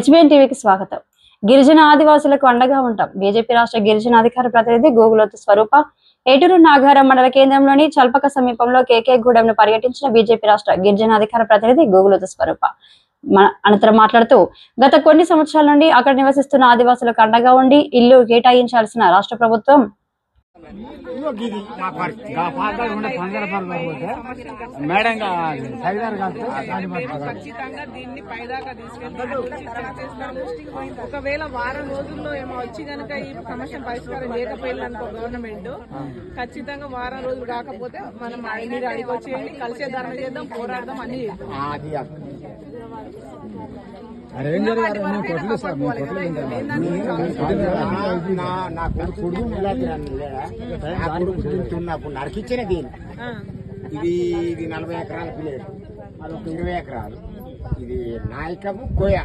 HBN టీవీకి స్వాగతం. గిరిజన ఆదివాసులకు అండగా ఉంటాం. బీజేపీ రాష్ట్ర గిరిజన అధికార ప్రతినిధి గోగులోతు స్వరూప. ఏటూరు నాగారం మండల కేంద్రంలోని చల్పక సమీపంలో కేకే గూడెంను పర్యటించిన బీజేపీ రాష్ట్ర గిరిజన అధికార ప్రతినిధి గోగులోతు స్వరూప. అనంతరం మాట్లాడుతూ గత కొన్ని సంవత్సరాల నుండి అక్కడ నివసిస్తున్న ఆదివాసులకు అండగా ఉండి ఇల్లు కేటాయించాల్సిన రాష్ట్ర ప్రభుత్వం మేడం సైదారు ఖచ్చితంగా దీన్ని పైదాకా తీసుకెళ్తాము ఒకవేళ వారం రోజుల్లో ఏమో వచ్చి గనుక ఈ సమస్య పరిష్కారం చేయకపోయిందనుకో గవర్నమెంట్ ఖచ్చితంగా వారం రోజులు కాకపోతే మనం మీరు అడిగి వచ్చేయండి కలిసే ధర్మ చేద్దాం పోరాడదాం అని. నా- కొడుకు లేడా? నా కొడుకు తింటున్నప్పుడు నరికిచ్చిన దీన్ని. ఇది ఇది నలభై ఎకరాల పిల్లలు. అది ఒక ఇరవై ఎకరాలు. ఇది నాయకము కోయ.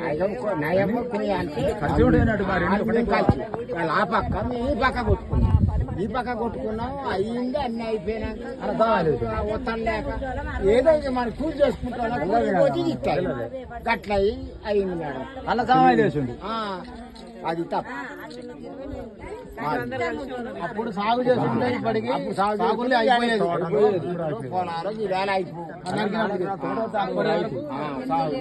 నాయకము నాయకము కోయ అంటే ఆడుకునే కలిసి వాళ్ళు ఆ పక్క మేము ఈ పక్క కొట్టుకున్నాం ఈ పక్క కొట్టుకున్నాం అయ్యింది అన్ని అయిపోయినాక ఒత్తం లేక ఏదో మనం చూసి చేసుకుంటాం ఇస్తారు గట్ల అయ్యి అయింది. మేడం అలా అది తప్పు. అప్పుడు సాగు చేస్తుంటే ఇప్పటికి అప్పుడు సాగు సాగులే చేసుకుంటే అయిపోయేది. పొలాలు ఈ వేల అయిపో అందరికీ ఆ, సాగు